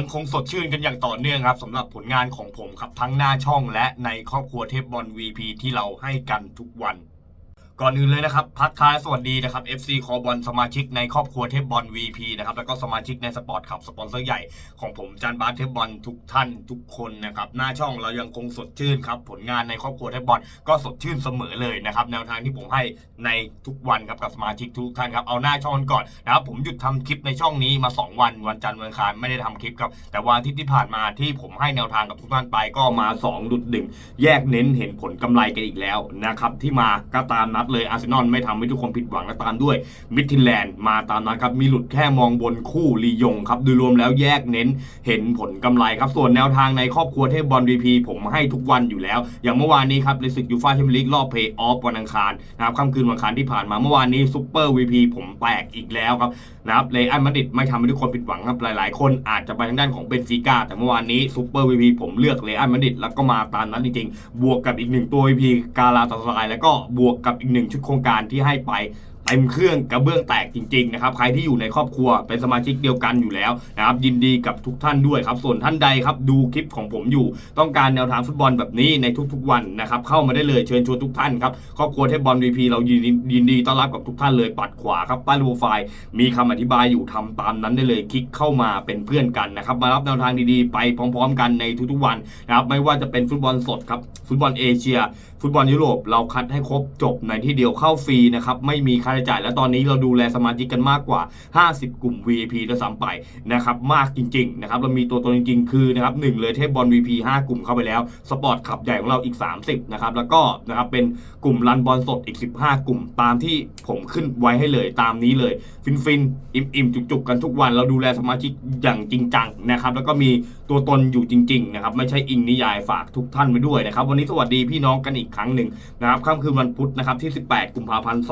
ยังคงสดชื่นกันอย่างต่อเนื่องครับสำหรับผลงานของผมครับทั้งหน้าช่องและในครอบครัวเทพบอล VP ที่เราให้กันทุกวัน ก่อนอื่นเลยนะครับพักทายสวัสดีนะครับ FC คอบอลสมาชิกในครอบครัวเทพบอล VP นะครับแล้วก็สมาชิกในสปอร์ตขับสปอนเซอร์ใหญ่ของผมจานบาสเทพบอลทุกท่านทุกคนนะครับหน้าช่องเรายังคงสดชื่นครับผลงานในครอบครัวเทพบอลก็สดชื่นเสมอเลยนะครับแนวทางที่ผมให้ในทุกวันครับกับสมาชิกทุกท่านครับเอาหน้าช่องก่อนนะครับผมหยุดทำคลิปในช่องนี้มา 2 วันวันจันทร์วันคารไม่ได้ทำคลิปครับแต่วันอาทิตย์ที่ผ่านมาที่ผมให้แนวทางกับทุกท่านไปก็มา2ดุดดึงแยกเน้นเห็นผลกำไรกันอีกแล้วนะครับที่มาก็ตามนัดเลยอาร์เซนอลไม่ทำให้ทุกคนผิดหวังและตามด้วยมิดทินแลนด์มาตามนัดครับมีหลุดแค่มองบนคู่ลียงครับโดยรวมแล้วแยกเน้นเห็นผลกำไรครับส่วนแนวทางในครอบครัวเทพบอลวีพีผมให้ทุกวันอยู่แล้ว อย่างเมื่อวานนี้ครับในศึกยูฟ่าแชมเปี้ยนลีกรอบเพย์ออฟวันอังคารนะครับค่ำคืนวันอังคารที่ผ่านมาเมื่อวานนี้ซูเปอร์วีพีผมแตกอีกแล้วครับนะครับเลอันมาดิดไม่ทำให้ทุกคนผิดหวังครับหลายๆ คนอาจจะไปทางด้านของเบนฟิก้าแต่เมื่อวานนี้ซูเปอร์วีพีผมเลือกเลอันมาดิดแล้วก็มาตามนั้นจริงๆ บวกกับอีกหนึ่งตัววีพีกาลาตาสไลแล้วก็บวกกับอีกหนึ่งึ่งชุดโครงการที่ให้ไป เต็มเครื่องกระเบื้องแตกจริงๆนะครับใครที่อยู่ในครอบครัวเป็นสมาชิกเดียวกันอยู่แล้วนะครับยินดีกับทุกท่านด้วยครับส่วนท่านใดครับดูคลิปของผมอยู่ ต้องการแนวทางฟุตบอลแบบนี้ในทุกๆวันนะครับเข้ามาได้เลยเชิญชวนทุกท่านครับครอบครัวเทพบอลวีพีเรายินดียินดีต้อนรับกับทุกท่านเลยปัดขวาครับป้ายโปรไฟล์มีคำอธิบายอยู่ทำตามนั้นได้เลยคลิกเข้ามาเป็นเพื่อนกันนะครับมารับแนวทางดีๆ ไปพร้อม ๆ กันในทุกๆวันนะครับไม่ว่าจะเป็นฟุตบอลสดครับฟุตบอลเอเชีย ฟุตบอลยุโรปเราคัดให้ครบจบในที่เดียวเข้าฟรีนะครับไม่มีค่าใช้จ่าย และตอนนี้เราดูแลสมาชิกกันมากกว่า 50 กลุ่ม VIP ด้วยซ้ำไปนะครับมากจริงๆนะครับเรามีตัวตนจริงๆ คือนะครับหนึ่งเลยเทพบอล VP 5 กลุ่มเข้าไปแล้วสปอร์ตขับใหญ่ของเราอีก 30นะครับแล้วก็นะครับเป็นกลุ่มรันบอลสดอีก 15 กลุ่มตามที่ผมขึ้นไว้ให้เลยตามนี้เลยฟินฟินอิ่มอิ่มๆจุกๆ กันทุกวันเราดูแลสมาชิกอย่างจริงจังนะครับแล้วก็มีตัวตนอยู่จริงๆนะครับไม่ใช่อิงนิยายฝากทุกท่านไปด้วยนะครับวันนี้สวัสดีพี่น้องกันอีกครั้งหนึ่งนะครับค่ำคืนวันพุธนะครับที่ 18 กุมภาพันธ์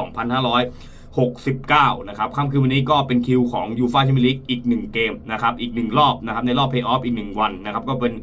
69 นะครับค่ำคืนวันนี้ก็เป็นคิวของยูฟาแชมเปี้ยนลีกอีกหนึ่งเกมนะครับอีกหนึ่งรอบนะครับในรอบเพย์ออฟอีกหนึ่งวันนะครับก็เป็น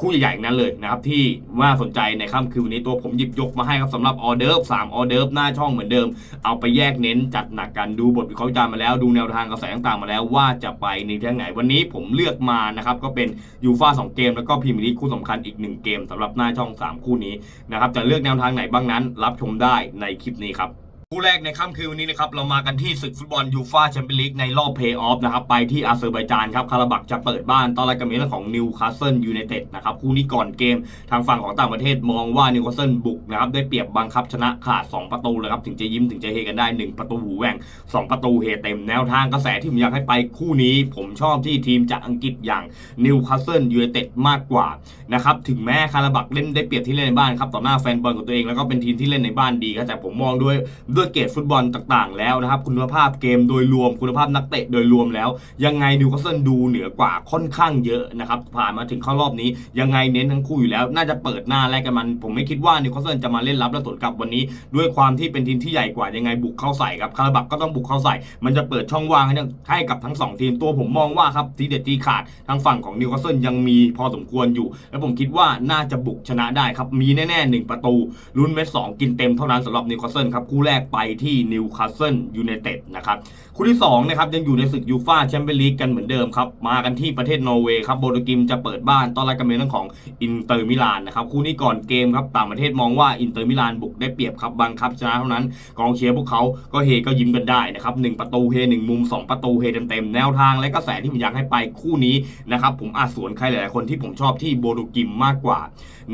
คู่ใหญ่ๆนั้นเลยนะครับที่ว่าสนใจในค่ำคืนวันนี้ตัวผมหยิบยกมาให้ครับสำหรับออเดิร์ฟสามออเดิร์ฟหน้าช่องเหมือนเดิม เอาไปแยกเน้นจัดหนักกันดูบทวิเคราะห์จารณ์มาแล้วดูแนวทางกระแสต่างๆมาแล้วว่าจะไปในทางไหนวันนี้ผมเลือกมานะครับก็เป็นยูฟ่าสองเกม แล้วก็พรีเมียร์ลีกคู่สำคัญอีกหนึ่งเกมสำหรับหน้าช่องสามคู่นี้นะครับจะเลือกแนวทางไหนบ้างนั้น รับชมได้ในคลิปนี้ครับ คู่แรกในค่ำคืนวันนี้นะครับเรามากันที่ศึกฟุตบอลยูฟาแชมเปี้ยนลีกในรอบเพย์ออฟนะครับไปที่อาเซอร์ไบจานครับคาราบักจะเปิดบ้านต้อนรับกับเรื่องของนิวคาสเซิลยูไนเต็ดนะครับคู่นี้ก่อนเกมทางฝั่งของต่างประเทศมองว่านิวคาสเซิลบุกนะครับได้เปรียบบังคับชนะขาด 2 ประตูเลยครับถึงจะยิ้มถึงจะเฮกันได้ 1 ประตูหูแหว่ง 2 ประตูเฮเต็มแนวทางกระแสที่ผมอยากให้ไปคู่นี้ผมชอบที่ทีมจากอังกฤษอย่างนิวคาสเซิลยูไนเต็ดมากกว่านะครับถึงแม้คาราบักเล่นได้เปรียบที่เล่นในบ้านครับต่อหน้าแฟนบอลของตัวเองแล้วก็เป็นทีมที่เล่นในบ้านดีครับแต่ผมมองด้วยด้วยเกรดฟุตบอลต่างๆ แล้วนะครับ คุณภาพเกมโดยรวมคุณภาพนักเตะโดยรวมแล้ว ยังไงนิวคาสเซิลดูเหนือกว่าค่อนข้างเยอะนะครับ ผ่านมาถึงเข้ารอบนี้ ยังไงเน้นทั้งคู่อยู่แล้ว น่าจะเปิดหน้าแลกกันมัน ผมไม่คิดว่านิวคาสเซิลจะมาเล่นรับและสวนกลับวันนี้ ด้วยความที่เป็นทีมที่ใหญ่กว่ายังไงบุกเข้าใส่ครับคาราบักก็ต้องบุกเข้าใส่ มันจะเปิดช่องว่างให้ให้กับทั้งสองทีมตัวผมมองว่าครับทีเด็ดทีขาดทางฝั่งของนิวคาสเซิลยังมีพอสมควรอยู่ และผมคิดว่าน่าจะบุกชนะได้ครับมีแน่ๆหนึ่งประตูลุ้นเม็ดสองกินเต็มเท่านั้นสำหรับนิวคาสเซิลครับคู่แรกไปที่นิวคาสเซิลยูไนเต็ดนะครับคู่ที่2นะครับยังอยู่ในศึกยูฟ่าแชมเปี้ยนลีกกันเหมือนเดิมครับ มากันที่ประเทศนอร์เวย์ครับโบโดกิมจะเปิดบ้านต้อนรับกับเรื่องของอินเตอร์มิลานนะครับคู่นี้ก่อนเกมครับต่างประเทศมองว่าอินเตอร์มิลานบุกได้เปรียบครับบังคับชนะเท่านั้นกองเชียร์พวกเขาก็เฮก็ยิ้มกันได้นะครับหนึ่งประตูเฮหนึ่งมุมสองประตูเฮเต็มๆแนวทางและกระแสที่ผมอยากให้ไปคู่นี้นะครับผมอาจสวนใครหลายๆคนที่ผมชอบที่โบโดกิมมากกว่า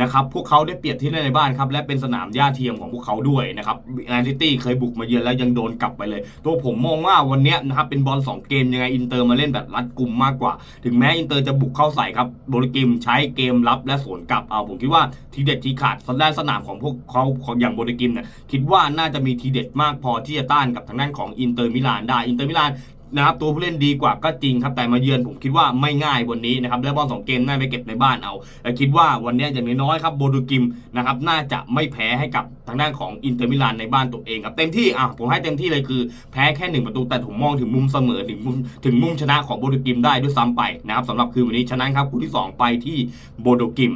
นะครับพวกเขาได้เปรียบที่เล่นในบ้านครับและเป็นสนามหญ้าเทียมของพวกเขาด้วยนะครับแอนซิตี้เคยบุกมาเยือนแล้วยังโดนกลับไปเลย ตัวผมมองว่าวันนี้นะครับเป็นบอล2เกมยังไงอินเตอร์มาเล่นแบบรัดกุมมากกว่า ถึงแม้อินเตอร์จะบุกเข้าใส่ครับโบลิกิมใช้เกมรับและสวนกลับเอาผมคิดว่าทีเด็ดทีขาดด้านสนามของพวกเขาของอย่างโบลิกิมเนี่ยคิดว่าน่าจะมีทีเด็ดมากพอที่จะต้านกับทางด้านของอินเตอร์มิลานได้อินเตอร์มิลาน นะครับตัวผู้เล่นดีกว่าก็จริงครับแต่มาเยือนผมคิดว่าไม่ง่ายวันนี้นะครับและบอลสองเกมน่าไปเก็บในบ้านเอาแต่คิดว่าวันนี้อย่างน้อยๆครับโบดูกิมนะครับน่าจะไม่แพ้ให้กับทางด้านของอินเตอร์มิลานในบ้านตัวเองครับเต็มที่อะผมให้เต็มที่เลยคือแพ้แค่หนึ่งประตูแต่ผมมองถึงมุมเสมอถึงมุมถึงมุมชนะของโบดูกิมได้ด้วยซ้ำไปนะครับสำหรับคืนวันนี้ฉะนั้นครับคู่ที่สองไปที่โบดูกิม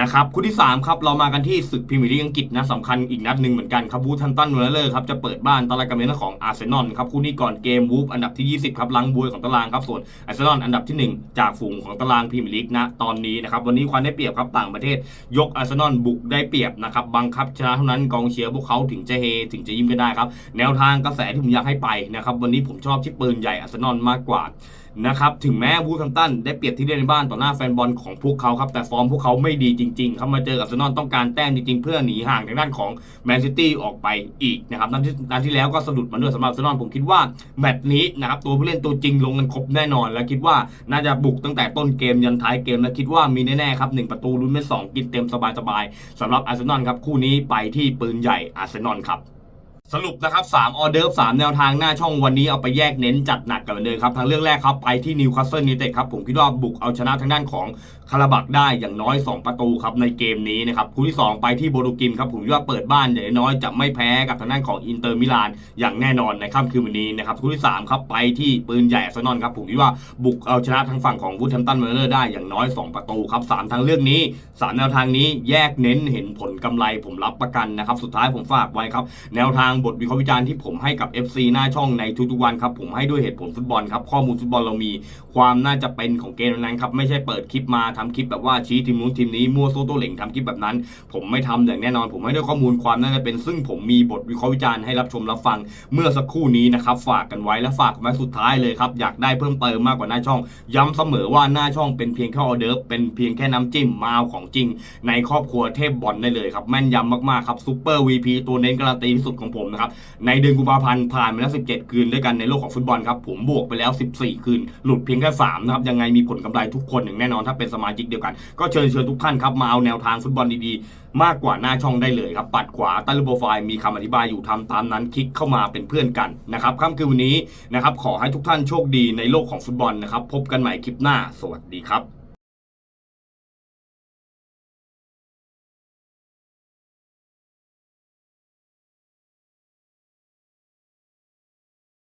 นะครับคู่ที่ 3 ครับเรามากันที่ศึกพรีเมียร์ลีกอังกฤษนะสำคัญอีกนัดหนึ่งเหมือนกันครับวูฟแฮมป์ตันเวลเลอร์ครับจะเปิดบ้านต้อนรับกับเมนของอาร์เซนอลครับคู่นี้ก่อนเกมวูฟอันดับที่ 20 ครับลังบวยของตารางครับส่วนอาร์เซนอลอันดับทีหนึ่1 จากฝูงของตารางพรีเมียร์ลีกนะตอนนี้นะครับวันนี้ความได้เปรียบครับต่างประเทศ ยกอาร์เซนอลบุกได้เปรียบนะครับบังคับชนะเท่านั้นกองเชียร์พวกเขาถึงจะเฮถึงจะยิ้มก็ได้ครับแนวทางกระแสที่ผมอยากให้ไปนะครับวันนี้ผมชอบที่ปืนใหญ่อาร์เซนอลมากกว่า นะครับถึงแม้วูฟแฮมตันได้เปรียบที่เล่นในบ้านต่อหน้าแฟนบอลของพวกเขาครับ แต่ฟอร์มพวกเขาไม่ดีจริงๆ ครับมาเจอกับเซนอลต้องการแต้มจริงๆ เพื่อหนีห่างทางด้านของแมนซิตี้ออกไปอีกนะครับนัดที่นัดที่แล้วก็สะดุดมาด้วยสำหรับเซนอลผมคิดว่าแมตช์นี้นะครับตัวผู้เล่นตัวจริงลงกันครบแน่นอน และคิดว่าน่าจะบุกตั้งแต่ต้นเกมยันท้ายเกมและคิดว่ามีแน่ๆครับหนึ่งประตูลุ้นเป็นสองกินเต็มสบายๆสำหรับอาร์เซนอลครับคู่นี้ไปที่ปืนใหญ่อาร์เซนอลครับ สรุปนะครับ3ออเดอร์3แนวทางหน้าช่องวันนี้เอาไปแยกเน้นจัดหนักกันเหมือนเดิมครับทางเรื่องแรกครับไปที่นิวคาสเซิลยูไนเต็ดครับผมคิดว่าบุกเอาชนะทางด้านของคาราบักได้อย่างน้อย 2 ประตูครับในเกมนี้นะครับคู่ที่ 2 ไปที่โบรูกิมครับผมคิดว่าเปิดบ้านอย่างน้อยจะไม่แพ้กับทางด้านของอินเตอร์มิลานอย่างแน่นอนในค่ำคืนวันนี้นะครับคู่ที่3ครับไปที่ปืนใหญ่อาร์เซนอลครับผมคิดว่าบุกเอาชนะทางฝั่งของวูดแฮมตันเวเลอร์ได้อย่างน้อย 2 ประตูครับสามทางเลือกนี้สามแนวทางนี้แยกเน้นเห็นผลกำไรผมรับประกันนะครับสุดท้ายผมฝากไว้ครับแนวทางบทวิเคราะห์วิจารณ์ที่ผมให้กับ FC หน้าช่องในทุกๆวันครับผมให้ด้วยเหตุผลฟุตบอลครับข้อมูลฟุตบอลเรามีความน่าจะเป็นของเกมนั้นครับไม่ใช่เปิดคลิปมาทำคลิปแบบว่าชี้ทีมนู้นทีมนี้มั่วโซโตเหล่งทำคลิปแบบนั้น ผมไม่ทำอย่างแน่นอน ผมให้ด้วยข้อมูลความน่าจะเป็น ซึ่งผมมีบทวิเคราะห์วิจารณ์ให้รับชมรับฟังเมื่อสักครู่นี้นะครับฝากกันไว้และฝากไว้สุดท้ายเลยครับอยากได้เพิ่มเติมมากกว่าหน้าช่อง ย้ำเสมอว่าหน้าช่องเป็นเพียงแค่ออเดิร์ฟเป็นเพียงแค่น้ำจิ้มมาของจริง ในครอบครัวเทพบอลได้เลยครับแม่นยำมากๆครับซูเปอร์ VP ตัวเน้นการันตีที่สุดของผมนะครับในเดือนกุมภาพันธ์ผ่านไปแล้ว 17 คืนด้วยกันในโลกของฟุตบอลครับผมบวกไปแล้ว 14 คืน หลุดเพียงแค่3นะครับยังไงมีผลกำไรทุกคนอย่างแน่นอนถ้าเป็นสมาชิกเดียวกัน ก็เชิญเชิญทุกท่านครับมาเอาแนวทางฟุตบอลดีๆ มากกว่าหน้าช่องได้เลยครับปัดขวาใต้รูปโปรไฟล์มีคำอธิบายอยู่ทำตามนั้นคลิกเข้ามาเป็นเพื่อนกันนะครับค่ำคืนวันนี้นะครับขอให้ทุกท่านโชคดีในโลกของฟุตบอลนะครับพบกันใหม่คลิปหน้า สวัสดีครับ